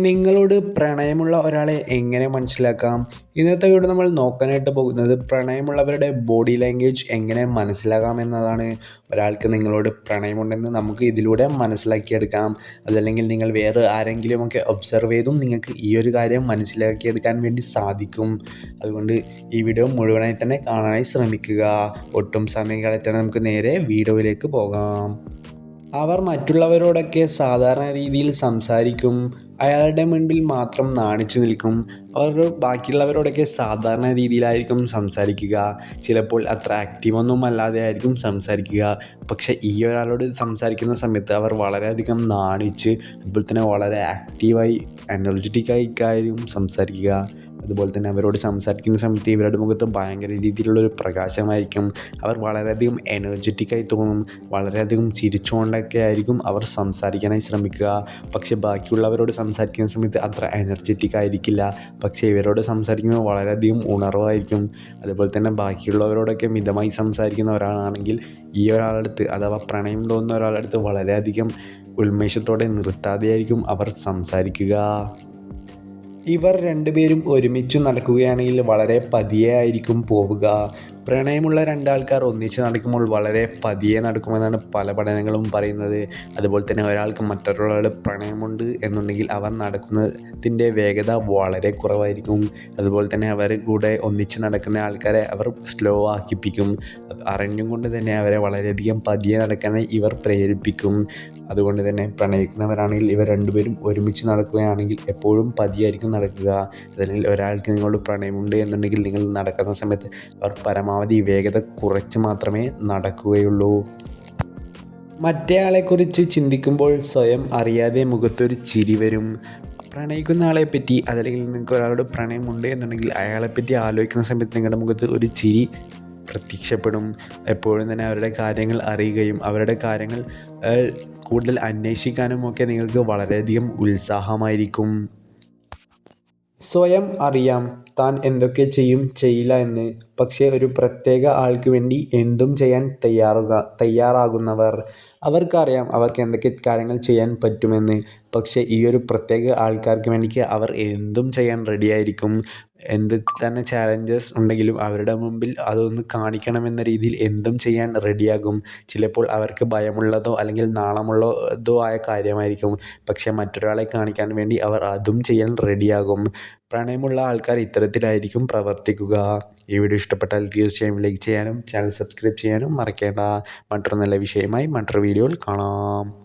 നിങ്ങളോട് പ്രണയമുള്ള ഒരാളെ എങ്ങനെ മനസ്സിലാക്കാം? ഇന്നത്തെ വീഡിയോ നമ്മൾ നോക്കാനായിട്ട് പോകുന്നത് പ്രണയമുള്ളവരുടെ ബോഡി ലാംഗ്വേജ് എങ്ങനെ മനസ്സിലാക്കാം എന്നതാണ്. ഒരാൾക്ക് നിങ്ങളോട് പ്രണയമുണ്ടെന്ന് നമുക്ക് ഇതിലൂടെ മനസ്സിലാക്കിയെടുക്കാം. അതല്ലെങ്കിൽ നിങ്ങൾ വേറെ ആരെങ്കിലുമൊക്കെ ഒബ്സർവ് ചെയ്തും നിങ്ങൾക്ക് ഈ ഒരു കാര്യം മനസ്സിലാക്കിയെടുക്കാൻ വേണ്ടി സാധിക്കും. അതുകൊണ്ട് ഈ വീഡിയോ മുഴുവനായി തന്നെ കാണാനായി ശ്രമിക്കുക. ഒട്ടും സമയം കളറ്റാണ് നമുക്ക് നേരെ വീഡിയോയിലേക്ക് പോകാം. അവർ മറ്റുള്ളവരോടൊക്കെ സാധാരണ രീതിയിൽ സംസാരിക്കും. അയാളുടെ മുൻപിൽ മാത്രം നാണിച്ചു നിൽക്കും. അവർ ബാക്കിയുള്ളവരോടൊക്കെ സാധാരണ രീതിയിലായിരിക്കും സംസാരിക്കുക. ചിലപ്പോൾ അത്ര ആക്റ്റീവൊന്നും അല്ലാതെ ആയിരിക്കും സംസാരിക്കുക. പക്ഷേ ഈ ഒരാളോട് സംസാരിക്കുന്ന സമയത്ത് അവർ വളരെയധികം നാണിച്ച് അതുപോലെ തന്നെ വളരെ ആക്റ്റീവായി എനർജറ്റിക് ആയിരിക്കും സംസാരിക്കുക. അതുപോലെ തന്നെ അവരോട് സംസാരിക്കുന്ന സമയത്ത് ഇവരുടെ മുഖത്ത് ഭയങ്കര രീതിയിലുള്ളൊരു പ്രകാശമായിരിക്കും. അവർ വളരെയധികം എനർജറ്റിക്കായി തോന്നും. വളരെയധികം ചിരിച്ചുകൊണ്ടൊക്കെ ആയിരിക്കും അവർ സംസാരിക്കാനായി ശ്രമിക്കുക. പക്ഷേ ബാക്കിയുള്ളവരോട് സംസാരിക്കുന്ന സമയത്ത് അത്ര എനർജറ്റിക് ആയിരിക്കില്ല. പക്ഷേ ഇവരോട് സംസാരിക്കുമ്പോൾ വളരെയധികം ഉണർവായിരിക്കും. അതുപോലെ തന്നെ ബാക്കിയുള്ളവരോടൊക്കെ മിതമായി സംസാരിക്കുന്ന ഒരാളാണെങ്കിൽ ഈ ഒരാളടുത്ത് അഥവാ പ്രണയം തോന്നുന്ന ഒരാളടുത്ത് വളരെയധികം ഉന്മേഷത്തോടെ നിർത്താതെയായിരിക്കും അവർ സംസാരിക്കുക. ഇവർ രണ്ടുപേരും ഒരുമിച്ച് നടക്കുകയാണെങ്കിൽ വളരെ പതിയെ ആയിരിക്കും പോവുക. പ്രണയമുള്ള രണ്ടാൾക്കാർ ഒന്നിച്ച് നടക്കുമ്പോൾ വളരെ പതിയെ നടക്കുമെന്നാണ് പല പഠനങ്ങളും പറയുന്നത്. അതുപോലെ തന്നെ ഒരാൾക്ക് മറ്റൊരാളോട് പ്രണയമുണ്ട് എന്നുണ്ടെങ്കിൽ അവർ നടക്കുന്നതിന്റെ വേഗത വളരെ കുറവായിരിക്കും. അതുപോലെ തന്നെ അവർ കൂടെ ഒന്നിച്ച് നടക്കുന്ന ആൾക്കാരെ അവർ സ്ലോ ആക്കിപ്പിക്കും. അറിഞ്ഞും കൊണ്ട് തന്നെ അവരെ വളരെയധികം പതിയെ നടക്കാനായി ഇവർ പ്രേരിപ്പിക്കും. അതുകൊണ്ട് തന്നെ പ്രണയിക്കുന്നവരാണെങ്കിൽ ഇവർ രണ്ടുപേരും ഒരുമിച്ച് നടക്കുകയാണെങ്കിൽ എപ്പോഴും പതിയായിരിക്കും നടക്കുക. അല്ലെങ്കിൽ ഒരാൾക്ക് നിങ്ങളോട് പ്രണയമുണ്ട് എന്നുണ്ടെങ്കിൽ നിങ്ങൾ നടക്കുന്ന സമയത്ത് അവർ പരമാവധി വേഗത കുറച്ച് മാത്രമേ നടക്കുകയുള്ളൂ. മറ്റേയാളെക്കുറിച്ച് ചിന്തിക്കുമ്പോൾ സ്വയം അറിയാതെ മുഖത്തൊരു ചിരി വരും. പ്രണയിക്കുന്ന ആളെ പറ്റി അതല്ലെങ്കിൽ നിങ്ങൾക്ക് ഒരാളോട് പ്രണയമുണ്ട് എന്നുണ്ടെങ്കിൽ അയാളെപ്പറ്റി ആലോചിക്കുന്ന സമയത്ത് നിങ്ങളുടെ മുഖത്ത് ഒരു ചിരി പ്രത്യക്ഷപ്പെടും. എപ്പോഴും തന്നെ അവരുടെ കാര്യങ്ങൾ അറിയുകയും അവരുടെ കാര്യങ്ങൾ കൂടുതൽ അന്വേഷിക്കാനും ഒക്കെ നിങ്ങൾക്ക് വളരെയധികം ഉത്സാഹമായിരിക്കും. സ്വയം അറിയാം താൻ എന്തൊക്കെ ചെയ്യും ചെയ്യില്ല എന്ന്. പക്ഷേ ഒരു പ്രത്യേക ആൾക്ക് വേണ്ടി എന്തും ചെയ്യാൻ തയ്യാറുക തയ്യാറാകുന്നവർ. അവർക്കറിയാം അവർക്ക് എന്തൊക്കെ കാര്യങ്ങൾ ചെയ്യാൻ പറ്റുമെന്ന്. പക്ഷേ ഈ ഒരു പ്രത്യേക ആൾക്കാർക്ക് വേണ്ടിക്ക് അവർ എന്തും ചെയ്യാൻ റെഡിയായിരിക്കും എന്ത് തന്നെ ചാലഞ്ചസ് ഉണ്ടെങ്കിലും അവരുടെ മുമ്പിൽ അതൊന്ന് കാണിക്കണമെന്ന രീതിയിൽ എന്തും ചെയ്യാൻ റെഡിയാകും ചിലപ്പോൾ അവർക്ക് ഭയമുള്ളതോ അല്ലെങ്കിൽ നാണമുള്ളതോ ആയ കാര്യമായിരിക്കും. പക്ഷേ മറ്റൊരാളെ കാണിക്കാൻ വേണ്ടി അവർ അതും ചെയ്യാൻ റെഡിയാകും പ്രണയമുള്ള ആൾക്കാർ ഇത്തരത്തിലായിരിക്കും പ്രവർത്തിക്കുക. ഈ വീഡിയോ ഇഷ്ടപ്പെട്ടാൽ തീർച്ചയായും ലൈക്ക് ചെയ്യാനും ചാനൽ സബ്സ്ക്രൈബ് ചെയ്യാനും മറക്കേണ്ട. മറ്റൊരു നല്ല വിഷയമായി മറ്റൊരു വീഡിയോയിൽ കാണാം.